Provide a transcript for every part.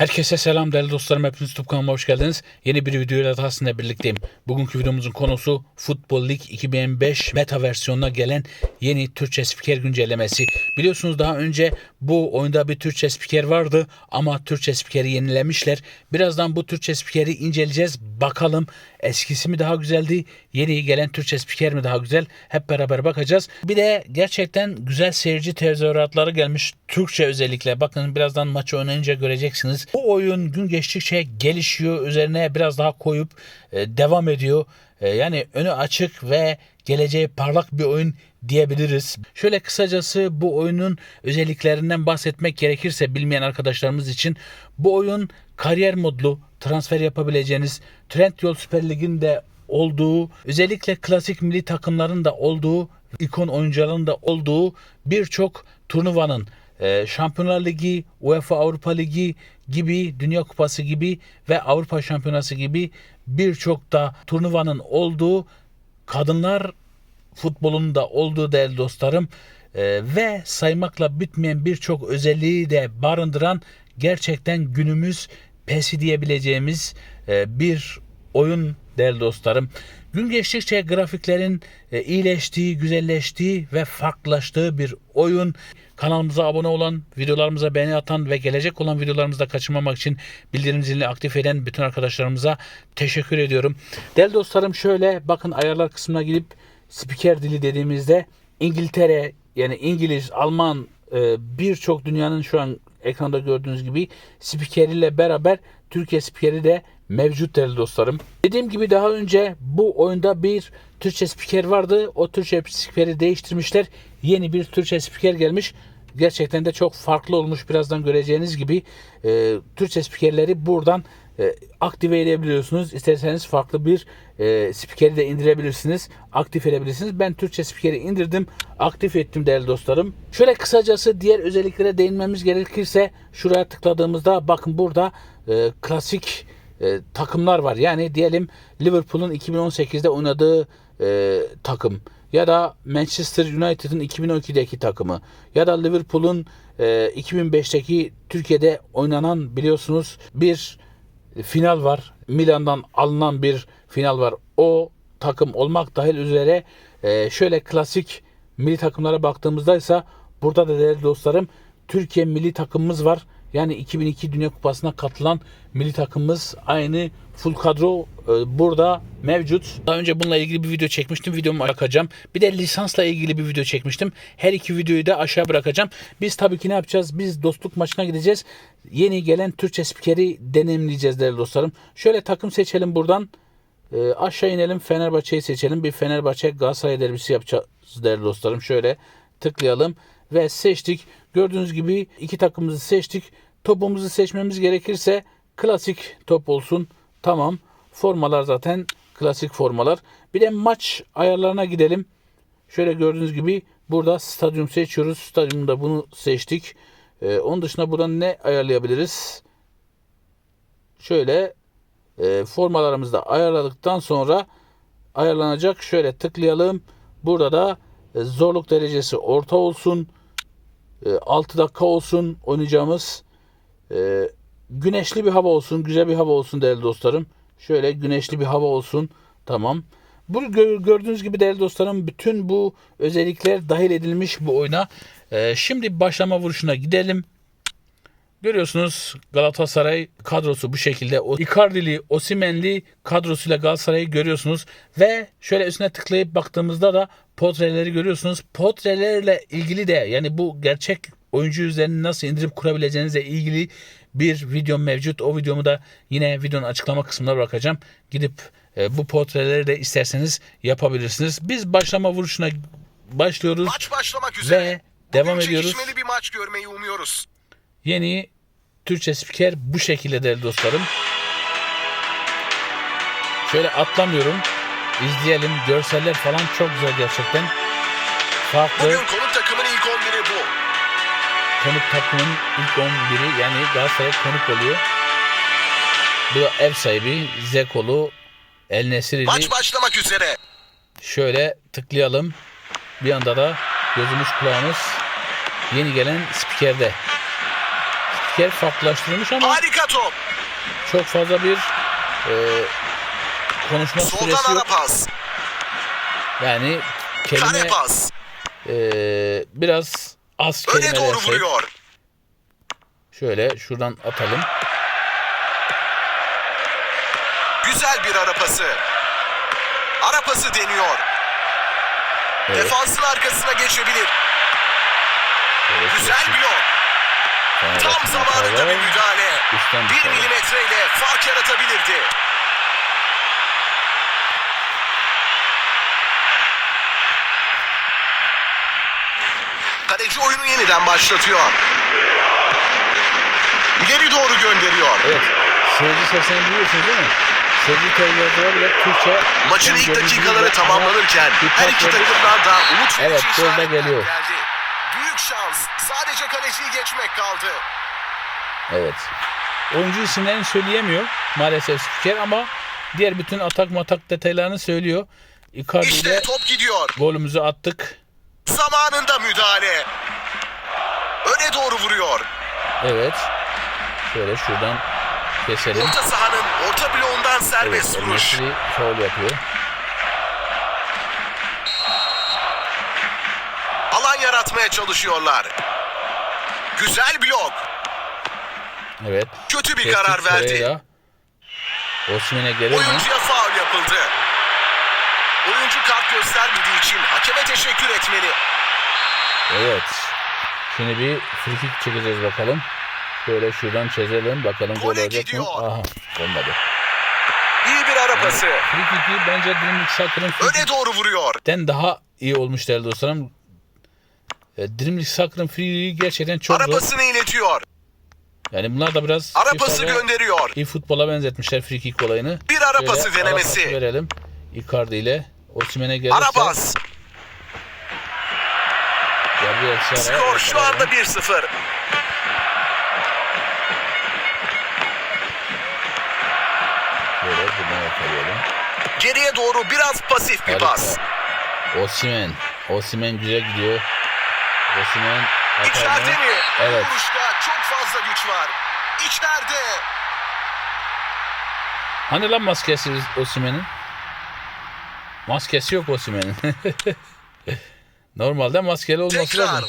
Herkese selam değerli dostlarım. Hepiniz YouTube kanalıma hoş geldiniz. Yeni bir videoyla daha sizinle birlikteyim. Bugünkü videomuzun konusu Futbol Lig 2005 beta versiyonuna gelen yeni Türkçe spiker güncellemesi. Biliyorsunuz daha önce bu oyunda bir Türkçe spiker vardı ama Türkçe spikeri yenilemişler. Birazdan bu Türkçe spikeri inceleyeceğiz. Bakalım eskisi mi daha güzeldi, yeni gelen Türkçe spiker mi daha güzel? Hep beraber bakacağız. Bir de gerçekten güzel seyirci tezahüratları gelmiş. Türkçe özellikle. Bakın birazdan maçı oynayınca göreceksiniz. Bu oyun gün geçtikçe gelişiyor. Üzerine biraz daha koyup e, devam ediyor. E, yani önü açık ve geleceği parlak bir oyun diyebiliriz. Şöyle kısacası bu oyunun özelliklerinden bahsetmek gerekirse bilmeyen arkadaşlarımız için bu oyun kariyer modlu transfer yapabileceğiniz Trendyol Süper Lig'in olduğu özellikle klasik milli takımların da olduğu ikon oyuncuların da olduğu birçok turnuvanın e, Şampiyonlar Ligi, UEFA Avrupa Ligi gibi, Dünya Kupası gibi ve Avrupa Şampiyonası gibi birçok da turnuvanın olduğu kadınlar futbolunun da olduğu değerli dostlarım e, ve saymakla bitmeyen birçok özelliği de barındıran gerçekten günümüz pesi diyebileceğimiz e, bir oyun değerli dostlarım. Gün geçtikçe grafiklerin e, iyileştiği, güzelleştiği ve farklılaştığı bir oyun. Kanalımıza abone olan, videolarımıza beğeni atan ve gelecek olan videolarımızda kaçırmamak için bildirim zilini aktif eden bütün arkadaşlarımıza teşekkür ediyorum. Değerli dostlarım şöyle bakın ayarlar kısmına gidip spiker dili dediğimizde İngiltere yani İngiliz, Alman e, birçok dünyanın şu an ekranda gördüğünüz gibi spikeriyle beraber Türkiye spikeri de mevcut değerli dostlarım. Dediğim gibi daha önce bu oyunda bir Türkçe spiker vardı. O Türkçe spikeri değiştirmişler. Yeni bir Türkçe spiker gelmiş. Gerçekten de çok farklı olmuş. Birazdan göreceğiniz gibi e, Türkçe spikerleri buradan e, aktive edebiliyorsunuz. İsterseniz farklı bir e, spikeri de indirebilirsiniz. Aktif edebilirsiniz. Ben Türkçe spikeri indirdim. Aktif ettim değerli dostlarım. Şöyle kısacası diğer özelliklere değinmemiz gerekirse şuraya tıkladığımızda bakın burada e, klasik e, takımlar var. Yani diyelim Liverpool'un 2018'de oynadığı e, takım ya da Manchester United'ın 2012'deki takımı ya da Liverpool'un e, 2005'teki Türkiye'de oynanan biliyorsunuz bir final var. Milan'dan alınan bir final var. O takım olmak dahil üzere e, şöyle klasik milli takımlara baktığımızda ise burada da değerli dostlarım Türkiye milli takımımız var. Yani 2002 Dünya Kupası'na katılan milli takımımız aynı full kadro e, burada mevcut. Daha önce bununla ilgili bir video çekmiştim. Videomu bırakacağım. Bir de lisansla ilgili bir video çekmiştim. Her iki videoyu da aşağı bırakacağım. Biz tabii ki ne yapacağız? Biz dostluk maçına gideceğiz. Yeni gelen Türkçe spikeri deneyimleyeceğiz değerli dostlarım. Şöyle takım seçelim buradan. E, aşağı inelim Fenerbahçe'yi seçelim. Bir Fenerbahçe Galatasaray derbisi yapacağız değerli dostlarım. Şöyle tıklayalım ve seçtik. Gördüğünüz gibi iki takımımızı seçtik. Topumuzu seçmemiz gerekirse klasik top olsun. Tamam. Formalar zaten klasik formalar. Bir de maç ayarlarına gidelim. Şöyle gördüğünüz gibi burada stadyum seçiyoruz. Stadyumda bunu seçtik. Ee, onun dışında buradan ne ayarlayabiliriz? Şöyle e, formalarımızı da ayarladıktan sonra ayarlanacak. Şöyle tıklayalım. Burada da e, zorluk derecesi orta olsun. 6 dakika olsun oynayacağımız. E, güneşli bir hava olsun, güzel bir hava olsun değerli dostlarım. Şöyle güneşli bir hava olsun. Tamam. Bu gördüğünüz gibi değerli dostlarım bütün bu özellikler dahil edilmiş bu oyuna. E, şimdi başlama vuruşuna gidelim. Görüyorsunuz Galatasaray kadrosu bu şekilde. O Icardi'li, Osimen'li kadrosuyla Galatasaray'ı görüyorsunuz. Ve şöyle üstüne tıklayıp baktığımızda da portreleri görüyorsunuz. Portrelerle ilgili de yani bu gerçek oyuncu üzerine nasıl indirip kurabileceğinizle ilgili bir video mevcut. O videomu da yine videonun açıklama kısmına bırakacağım. Gidip e, bu portreleri de isterseniz yapabilirsiniz. Biz başlama vuruşuna başlıyoruz. Maç başlamak üzere. Ve devam Bugün ediyoruz. bir maç görmeyi umuyoruz. Yeni Türkçe spiker bu şekilde değerli dostlarım. Şöyle atlamıyorum. İzleyelim. Görseller falan çok güzel gerçekten. Farklı. Bugün konuk takımın ilk 11'i bu. konuk takımın ilk 11'i yani Galatasaray konuk oluyor. Bu da ev sahibi Zekolu El Nesirili. Maç başlamak üzere. Şöyle tıklayalım. Bir anda da gözümüz kulağımız yeni gelen spikerde. Spiker farklılaştırılmış ama Harika top. çok fazla bir e, konuşma Soldan süresi ara yok. pas. Yani Kare kelime pas. e, biraz az Öne kelime doğru versek. vuruyor. Şöyle şuradan atalım. Güzel bir ara pası. Ara pası deniyor. Evet, Defansın arkasına geçebilir. evet, Güzel blok. Tam zamanında bir müdahale. Bir milimetreyle fark yaratabilirdi. Kaleci oyunu yeniden başlatıyor. İleri doğru gönderiyor. Evet. Seyirci sesini duyuyorsunuz değil mi? Seyirci televizyonu'da bile Türkçe Maçın ilk dakikaları tamamlanırken her iki takımdan da umut Evet, geliyor. geldi. Şans. Sadece kaleciyi geçmek kaldı. Evet. Oyuncu isimlerini söyleyemiyor maalesef spiker ama diğer bütün atak matak detaylarını söylüyor. Icardi İşte top gidiyor. golümüzü attık. Zamanında müdahale. Öne doğru vuruyor. Evet. Şöyle şuradan keselim. Orta sahanın orta bloğundan Evet, serbest vuruş. Messi faul yapıyor. Alan yaratmaya çalışıyorlar. Güzel blok. Evet. Kötü bir Kestik karar verdi. Osimhen'e gelir mi? Oyuncuya faul yapıldı. Oyuncu kart göstermediği için hakeme teşekkür etmeli. Evet. Şimdi bir frikik çekeceğiz bakalım. Şöyle şuradan çizelim. Bakalım gol olacak mı? Aha. Olmadı. İyi bir ara pası. Frikiki bence Dreamlik Soccer'ın Öne doğru vuruyor. frikikten daha iyi olmuş değerli dostlarım. E, Dreamlik Soccer'ın frikiki gerçekten çok Ara zor. iletiyor. Yani bunlar da biraz Ara FIFA pası ve gönderiyor. iyi futbola benzetmişler frikik olayını. Bir ara Şöyle denemesi. pası verelim. Icardi ile Osimhen'e gelirse. Ara pas. Gabriel Sara, Skor şu anda 1-0. Böyle buradan yakalayalım. Geriye doğru biraz pasif bir Harika. pas. Osimhen. Osimhen güzel gidiyor. Atar İçeride mi? Evet. Vuruşta çok fazla güç var. İçeride. Hani lan maskesi Osimhen'in? Maskesi yok Osimhen'in. Normalde maskeli olması Tekrar. lazım.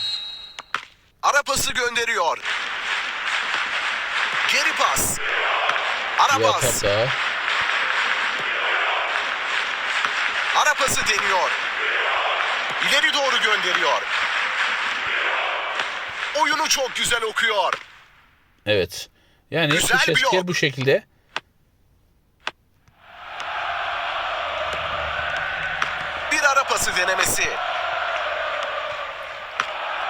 Ara pası gönderiyor. Geri pas. Ara pas. pası deniyor. İleri doğru gönderiyor. Oyunu çok güzel okuyor. Evet. Yani Güzel spiker bu şekilde. Bir ara pası denemesi.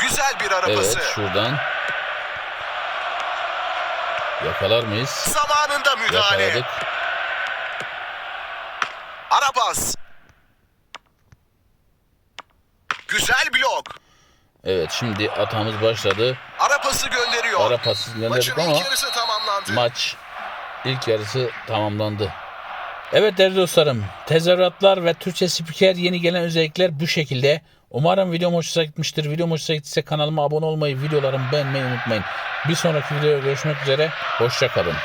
Güzel bir ara Evet pası. şuradan. Yakalar mıyız? Zamanında müdahale. Yakaladık. Ara pas. Güzel blok. Evet şimdi atağımız başladı. Ara pası gönderiyor. Ara pası gönderdik Maçın ama ilk yarısı tamamlandı. maç ilk yarısı tamamlandı. Evet değerli dostlarım, tezahüratlar ve Türkçe spiker yeni gelen özellikler bu şekilde. Umarım videom hoşunuza gitmiştir. Videom hoşunuza gittiyse kanalıma abone olmayı, videolarımı beğenmeyi unutmayın. Bir sonraki videoda görüşmek üzere. Hoşçakalın.